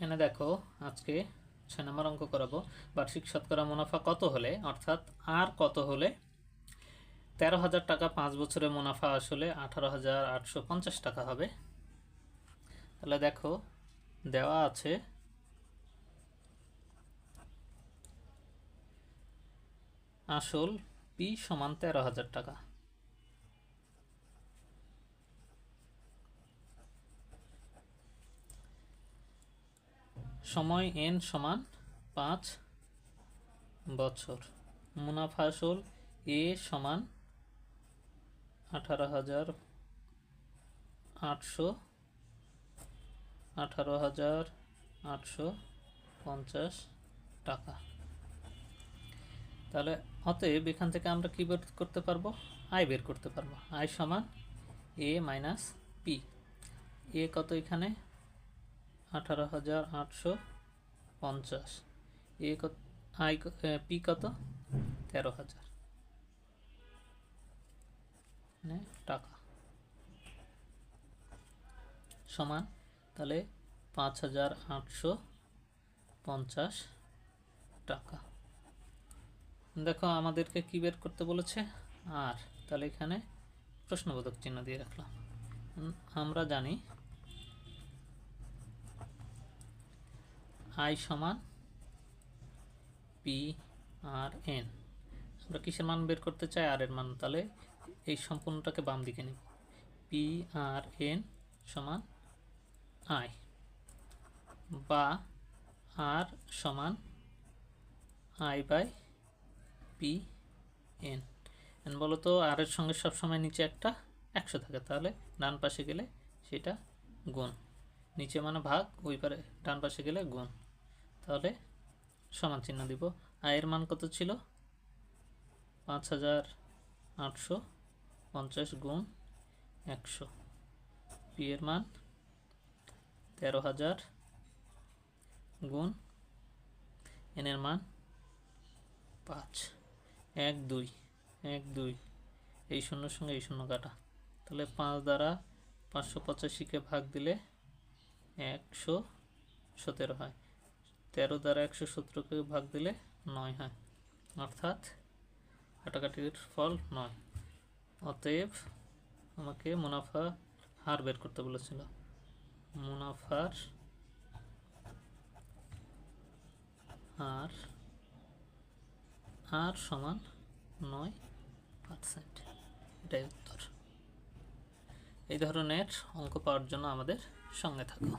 এখানে দেখো, আজকে ছয় নম্বর অঙ্ক করাবো। বার্ষিক শতকরা মুনাফা কত হলে? অর্থাৎ আর কত হলে? তেরো হাজার টাকা পাঁচ বছরে মুনাফা আসলে আঠারো হাজার আটশো পঞ্চাশ টাকা হবে। তাহলে দেখো, দেওয়া আছে আসল পি সমান তেরো হাজার টাকা। সময় এন সমান পাঁচ বছর। মুনাফা আসল এ সমান আঠারো হাজার আটশো, আঠারো হাজার আটশো পঞ্চাশ টাকা। তাহলে অতএব এখান থেকে আমরা কী বের করতে পারব? আয় বের করতে পারব। আয় সমান এ মাইনাস পি এ কত এখানে? আঠারো হাজার আটশো পঞ্চাশ। এ কত আই পি কত? তেরো হাজার। মানে টাকা। সমান তাহলে পাঁচ হাজার আটশো পঞ্চাশ টাকা। দেখো আমাদেরকে কি বের করতে বলেছে? আর। তাহলে এখানে প্রশ্নবোধক চিহ্ন দিয়ে রাখলাম। আমরা জানি আই সমান পি আর এন আমরা কিসের মান বের করতে চাই? আর এর মান তাহলে এই সম্পূর্ণটাকে বাম দিকে নেব পি আর এন সমান আই বা আর সমান I by P N N বলো তো, আর এর সঙ্গে সবসময় নিচে একটা একশো থাকে। তাহলে ডান পাশে গেলে সেটা গুণ। নিচে মানে ভাগ, ওই পারে, ডান পাশে গেলে গুণ। তাহলে সমান চিহ্ন দিব। আয়ের মান কত ছিল? পাঁচ হাজার আটশো পঞ্চাশ গুণ একশো। পি মান তেরো হাজার গুণ এনের মান পাঁচ। এক দুই এক দুই। এই শূন্যর সঙ্গে এই শূন্য কাটা। তাহলে পাঁচ দ্বারা পাঁচশো পঁচাশিকে ভাগ দিলে একশো সতেরো হয়। তেরো দ্বারা একশো সতেরোকে ভাগ দিলে নয় হয়। অর্থাৎ কাটাকাটির ফল নয়। অতএব আমাকে মুনাফা হার বের করতে বলেছিল। মুনাফার হার আর সমান নয় পার্সেন্ট। এটাই উত্তর। এই ধরনের অঙ্ক পাওয়ার জন্য আমাদের সঙ্গে থাকো